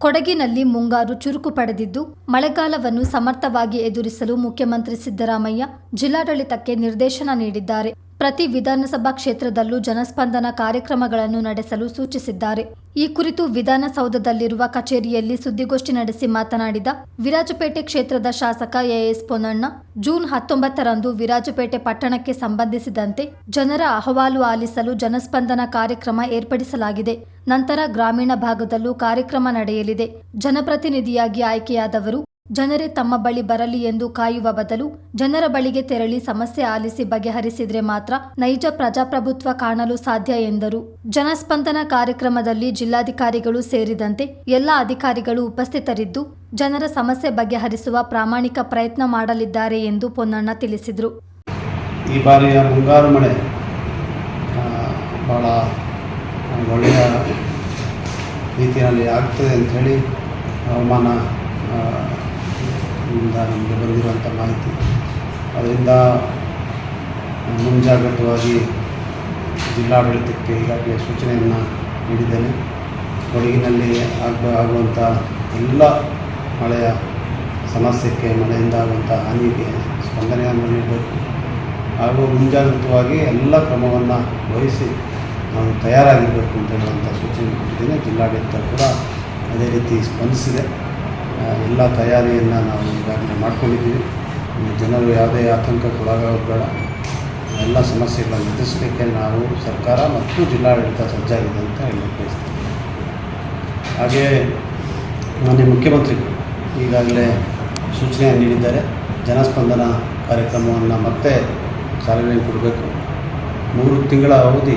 ಕೊಡಗಿನಲ್ಲಿ ಮುಂಗಾರು ಚುರುಕು ಪಡೆದಿದ್ದು ಮಳೆಗಾಲವನ್ನು ಸಮರ್ಥವಾಗಿ ಎದುರಿಸಲು ಮುಖ್ಯಮಂತ್ರಿ ಸಿದ್ದರಾಮಯ್ಯ ಜಿಲ್ಲಾಡಳಿತಕ್ಕೆ ನಿರ್ದೇಶನ ನೀಡಿದ್ದಾರೆ. ಪ್ರತಿ ವಿಧಾನಸಭಾ ಕ್ಷೇತ್ರದಲ್ಲೂ ಜನಸ್ಪಂದನ ಕಾರ್ಯಕ್ರಮಗಳನ್ನು ನಡೆಸಲು ಸೂಚಿಸಿದ್ದಾರೆ. ಈ ಕುರಿತು ವಿಧಾನಸೌಧದಲ್ಲಿರುವ ಕಚೇರಿಯಲ್ಲಿ ಸುದ್ದಿಗೋಷ್ಠಿ ನಡೆಸಿ ಮಾತನಾಡಿದ ವಿರಾಜಪೇಟೆ ಕ್ಷೇತ್ರದ ಶಾಸಕ ಎಎಸ್ ಪೊನ್ನಣ್ಣ, ಜೂನ್ ಹತ್ತೊಂಬತ್ತರಂದು ವಿರಾಜಪೇಟೆ ಪಟ್ಟಣಕ್ಕೆ ಸಂಬಂಧಿಸಿದಂತೆ ಜನರ ಅಹವಾಲು ಆಲಿಸಲು ಜನಸ್ಪಂದನ ಕಾರ್ಯಕ್ರಮ ಏರ್ಪಡಿಸಲಾಗಿದೆ. ನಂತರ ಗ್ರಾಮೀಣ ಭಾಗದಲ್ಲೂ ಕಾರ್ಯಕ್ರಮ ನಡೆಯಲಿದೆ. ಜನಪ್ರತಿನಿಧಿಯಾಗಿ ಆಯ್ಕೆಯಾದವರು ಜನರೇ ತಮ್ಮ ಬಳಿ ಬರಲಿ ಎಂದು ಕಾಯುವ ಬದಲು ಜನರ ಬಳಿಗೆ ತೆರಳಿ ಸಮಸ್ಯೆ ಆಲಿಸಿ ಬಗೆಹರಿಸಿದ್ರೆ ಮಾತ್ರ ನೈಜ ಪ್ರಜಾಪ್ರಭುತ್ವ ಕಾಣಲು ಸಾಧ್ಯ ಎಂದರು. ಜನಸ್ಪಂದನ ಕಾರ್ಯಕ್ರಮದಲ್ಲಿ ಜಿಲ್ಲಾಧಿಕಾರಿಗಳು ಸೇರಿದಂತೆ ಎಲ್ಲ ಅಧಿಕಾರಿಗಳು ಉಪಸ್ಥಿತರಿದ್ದು, ಜನರ ಸಮಸ್ಯೆ ಬಗೆಹರಿಸುವ ಪ್ರಾಮಾಣಿಕ ಪ್ರಯತ್ನ ಮಾಡಲಿದ್ದಾರೆ ಎಂದು ಪೊನ್ನಣ್ಣ ತಿಳಿಸಿದರು. ಈ ಬಾರಿಯ ಮುಂಗಾರು ಭಾಳ ಒಳ್ಳೆಯ ರೀತಿಯಲ್ಲಿ ಆಗ್ತದೆ ಅಂಥೇಳಿ ಹವಾಮಾನ ಇಂದ ನಮಗೆ ಬಂದಿರುವಂಥ ಮಾಹಿತಿ. ಅದರಿಂದ ಮುಂಜಾಗ್ರತವಾಗಿ ಜಿಲ್ಲಾಡಳಿತಕ್ಕೆ ಈಗಾಗಲೇ ಸೂಚನೆಯನ್ನು ನೀಡಿದ್ದೇನೆ. ಕೊಡಗಿನಲ್ಲಿ ಆಗ ಆಗುವಂಥ ಎಲ್ಲ ಮಳೆಯ ಸಮಸ್ಯೆಗೆ ಮಳೆಯಿಂದ ಆಗುವಂಥ ಹಾನಿಗೆ ಸ್ಪಂದನೆಯನ್ನು ನೀಡಬೇಕು. ಹಾಗೂ ಮುಂಜಾಗ್ರತವಾಗಿ ಎಲ್ಲ ಕ್ರಮವನ್ನು ವಹಿಸಿ ನಾವು ತಯಾರಾಗಿರಬೇಕು ಅಂತ ಹೇಳುವಂಥ ಸೂಚನೆ ಕೊಟ್ಟಿದ್ದೇನೆ. ಜಿಲ್ಲಾಡಳಿತ ಕೂಡ ಅದೇ ರೀತಿ ಸ್ಪಂದಿಸಿದೆ. ಎಲ್ಲ ತಯಾರಿಯನ್ನು ನಾವು ಈಗಾಗಲೇ ಮಾಡ್ಕೊಂಡಿದ್ದೀವಿ. ಜನರು ಯಾವುದೇ ಆತಂಕಕ್ಕೆ ಒಳಗಾಗೋದು ಬೇಡ. ಎಲ್ಲ ಸಮಸ್ಯೆಗಳನ್ನು ಎದುರಿಸಲಿಕ್ಕೆ ನಾವು ಸರ್ಕಾರ ಮತ್ತು ಜಿಲ್ಲಾಡಳಿತ ಸಜ್ಜಾಗಿದೆ ಅಂತ ಹೇಳಿ ಬಯಸ್ತೀನಿ. ಹಾಗೆಯೇ ಮಾನ್ಯ ಮುಖ್ಯಮಂತ್ರಿಗಳು ಈಗಾಗಲೇ ಸೂಚನೆಯನ್ನು ನೀಡಿದ್ದಾರೆ. ಜನಸ್ಪಂದನ ಕಾರ್ಯಕ್ರಮವನ್ನು ಮತ್ತೆ ಚಾಲನೆ ಕೊಡಬೇಕು. ಮೂರು ತಿಂಗಳ ಅವಧಿ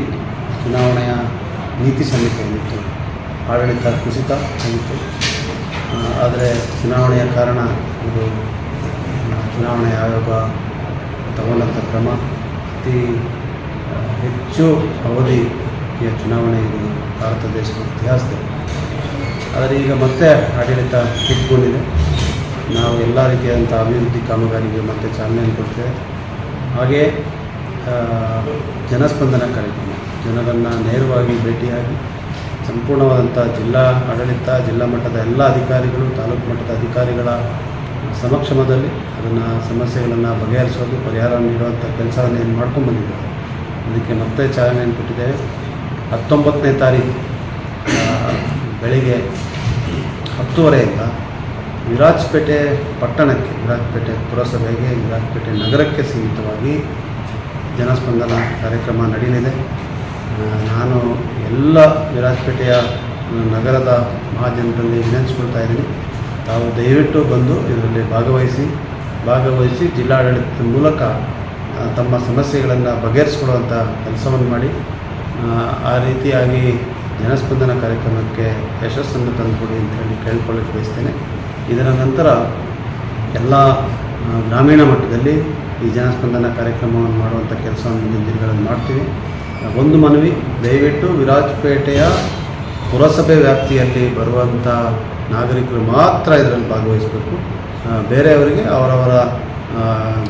ಚುನಾವಣೆಯ ನೀತಿ ಸಂಹಿತೆಯಲ್ಲಿತ್ತು. ಆಡಳಿತ ಕುಸಿತ ಆಗಿತ್ತು ಆದರೆ ಚುನಾವಣೆಯ ಕಾರಣ ಇದು ಚುನಾವಣೆ ಆಯೋಗ ತಗೊಂಡಂಥ ಕ್ರಮ. ಅತಿ ಹೆಚ್ಚು ಅವಧಿಯ ಚುನಾವಣೆ ಇದು ಭಾರತ ದೇಶದ ಇತಿಹಾಸದಲ್ಲಿ ಆದರೆ ಈಗ ಮತ್ತೆ ಆಡಳಿತ ಕಿತ್ಕೊಂಡಿದೆ. ನಾವು ಎಲ್ಲ ರೀತಿಯಾದಂಥ ಅಭಿವೃದ್ಧಿ ಕಾಮಗಾರಿಗೆ ಮತ್ತೆ ಚಾಲನೆ ಕೊಡ್ತೇವೆ. ಹಾಗೆಯೇ ಜನಸ್ಪಂದನ ಕಾರ್ಯಕ್ರಮ ಜನರನ್ನು ನೇರವಾಗಿ ಭೇಟಿಯಾಗಿ ಸಂಪೂರ್ಣವಾದಂಥ ಜಿಲ್ಲಾ ಆಡಳಿತ, ಜಿಲ್ಲಾ ಮಟ್ಟದ ಎಲ್ಲ ಅಧಿಕಾರಿಗಳು, ತಾಲೂಕು ಮಟ್ಟದ ಅಧಿಕಾರಿಗಳ ಸಮಕ್ಷಮದಲ್ಲಿ ಅದನ್ನು ಸಮಸ್ಯೆಗಳನ್ನು ಬಗೆಹರಿಸೋದು, ಪರಿಹಾರ ನೀಡುವಂಥ ಕೆಲಸವನ್ನು ಏನು ಮಾಡ್ಕೊಂಡು ಬಂದಿದ್ದಾರೆ. ಅದಕ್ಕೆ ಮತ್ತೆ ಚಾಲನೆಯನ್ನು ಕೊಟ್ಟಿದ್ದೇವೆ ಹತ್ತೊಂಬತ್ತನೇ ತಾರೀಕು ಬೆಳಿಗ್ಗೆ ಹತ್ತುವರೆಯಿಂದ ವಿರಾಜಪೇಟೆ ಪಟ್ಟಣಕ್ಕೆ, ವಿರಾಜಪೇಟೆ ಪುರಸಭೆಗೆ, ವಿರಾಜಪೇಟೆ ನಗರಕ್ಕೆ ಸೀಮಿತವಾಗಿ ಜನಸ್ಪಂದನ ಕಾರ್ಯಕ್ರಮ ನಡೆಯಲಿದೆ. ನಾನು ಎಲ್ಲ ವಿರಾಜಪೇಟೆಯ ನಗರದ ಮಹಾಜನರಲ್ಲಿ ವಿನಂತಿಸ್ಕೊಳ್ತಾ ಇದ್ದೀನಿ. ತಾವು ದಯವಿಟ್ಟು ಬಂದು ಇದರಲ್ಲಿ ಭಾಗವಹಿಸಿ ಭಾಗವಹಿಸಿ ಜಿಲ್ಲಾಡಳಿತದ ಮೂಲಕ ತಮ್ಮ ಸಮಸ್ಯೆಗಳನ್ನು ಬಗೆಹರಿಸ್ಕೊಳ್ಳುವಂಥ ಕೆಲಸವನ್ನು ಮಾಡಿ. ಆ, ರೀತಿಯಾಗಿ ಜನಸ್ಪಂದನ ಕಾರ್ಯಕ್ರಮಕ್ಕೆ ಯಶಸ್ಸನ್ನು ತಂದುಕೊಡಿ ಅಂತ ಹೇಳಿ ಕೇಳ್ಕೊಳ್ಳಿಕ್ಕೆ ಬಯಸ್ತೇನೆ. ಇದರ ನಂತರ ಎಲ್ಲ ಗ್ರಾಮೀಣ ಮಟ್ಟದಲ್ಲಿ ಈ ಜನಸ್ಪಂದನ ಕಾರ್ಯಕ್ರಮವನ್ನು ಮಾಡುವಂಥ ಕೆಲಸವನ್ನು ಮುಂದಿನ ದಿನಗಳಲ್ಲಿ ಮಾಡ್ತೀವಿ. ಒಂದು ಮನವಿ, ದಯವಿಟ್ಟು ವಿರಾಜಪೇಟೆಯ ಪುರಸಭೆ ವ್ಯಾಪ್ತಿಯಲ್ಲಿ ಬರುವಂಥ ನಾಗರಿಕರು ಮಾತ್ರ ಇದರಲ್ಲಿ ಭಾಗವಹಿಸಬೇಕು. ಬೇರೆಯವರಿಗೆ ಅವರವರ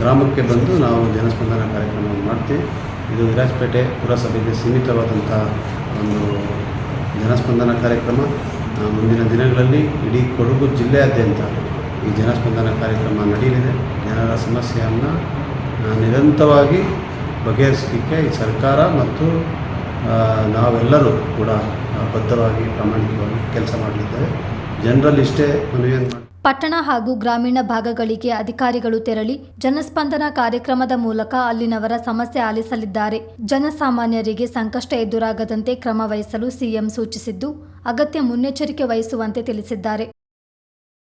ಗ್ರಾಮಕ್ಕೆ ಬಂದು ನಾವು ಜನಸ್ಪಂದನ ಕಾರ್ಯಕ್ರಮವನ್ನು ಮಾಡ್ತೀವಿ. ಇದು ವಿರಾಜಪೇಟೆ ಪುರಸಭೆಗೆ ಸೀಮಿತವಾದಂಥ ಒಂದು ಜನಸ್ಪಂದನ ಕಾರ್ಯಕ್ರಮ. ಮುಂದಿನ ದಿನಗಳಲ್ಲಿ ಇಡೀ ಕೊಡಗು ಜಿಲ್ಲೆಯಾದ್ಯಂತ ಈ ಜನಸ್ಪಂದನ ಕಾರ್ಯಕ್ರಮ ನಡೆಯಲಿದೆ. ಜನರ ಸಮಸ್ಯೆಯನ್ನು ನಿರಂತರವಾಗಿ ಬಗೆಹರಿಸಲಿಕ್ಕೆ ಈ ಸರ್ಕಾರ ಮತ್ತು ನಾವೆಲ್ಲರೂ ಕೂಡ ಬದ್ಧವಾಗಿ, ಪ್ರಾಮಾಣಿಕವಾಗಿ ಕೆಲಸ ಮಾಡಲಿದ್ದೇವೆ ಜನರಲ್ಲಿ ಇಷ್ಟೇ ಮನವಿಯನ್ನು ಮಾಡಿ. ಪಟ್ಟಣ ಹಾಗೂ ಗ್ರಾಮೀಣ ಭಾಗಗಳಿಗೆ ಅಧಿಕಾರಿಗಳು ತೆರಳಿ ಜನಸ್ಪಂದನ ಕಾರ್ಯಕ್ರಮದ ಮೂಲಕ ಅಲ್ಲಿನವರ ಸಮಸ್ಯೆ ಆಲಿಸಲಿದ್ದಾರೆ. ಜನಸಾಮಾನ್ಯರಿಗೆ ಸಂಕಷ್ಟ ಎದುರಾಗದಂತೆ ಕ್ರಮ ವಹಿಸಲು ಸಿಎಂ ಸೂಚಿಸಿದ್ದು, ಅಗತ್ಯ ಮುನ್ನೆಚ್ಚರಿಕೆ ವಹಿಸುವಂತೆ ತಿಳಿಸಿದ್ದಾರೆ.